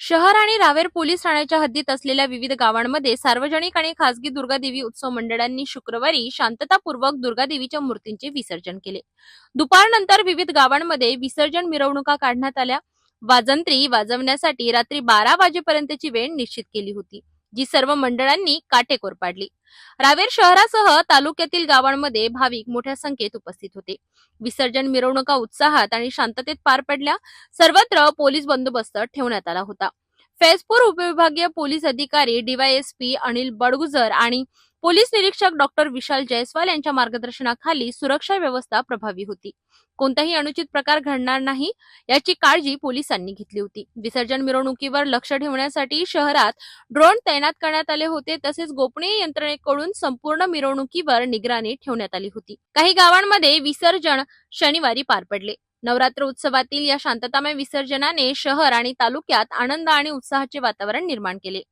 शहर आणि रावेर पोलीस ठाण्याच्या हद्दीत असलेल्या विविध गावांमध्ये सार्वजनिक आणि खासगी दुर्गादेवी उत्सव मंडळांनी शुक्रवारी शांततापूर्वक दुर्गादेवीच्या मूर्तींचे विसर्जन केले. दुपारनंतर विविध गावांमध्ये विसर्जन मिरवणुका काढण्यात आल्या. वाजंत्री वाजवण्यासाठी रात्री बारा वाजेपर्यंतची वेळ निश्चित केली होती. जी सर्व मंडळांनी काटेकोर पाडली. रावेर शहरासह तालुक्यातील गावांमध्ये भाविक मोठ्या संख्येत उपस्थित होते. विसर्जन मिरवणुका उत्साहात आणि शांततेत पार पडल्या सर्वत्र पोलीस बंदोबस्त ठेवण्यात आला होता. फैजपूर उपविभागीय पोलीस अधिकारी डीवायएसपी अनिल बडगुजर आणि पोलीस निरीक्षक डॉक्टर विशाल जयस्वाल यांच्या मार्गदर्शनाखाली सुरक्षा व्यवस्था प्रभावी होती. कोणताही अनुचित प्रकार घडणार नाही याची काळजी पोलिसांनी घेतली होती. विसर्जन मिरवणुकीवर लक्ष ठेवण्यासाठी शहरात ड्रोन तैनात करण्यात आले होते तसेच गोपनीय यंत्रणेकडून संपूर्ण मिरवणुकीवर निगराणी ठेवण्यात आली होती. काही गावांमध्ये विसर्जन शनिवारी पार पडले. नवरात्र उत्सवातील या शांततामय विसर्जनाने शहर आणि तालुक्यात आनंद आणि उत्साहाचे वातावरण निर्माण केले.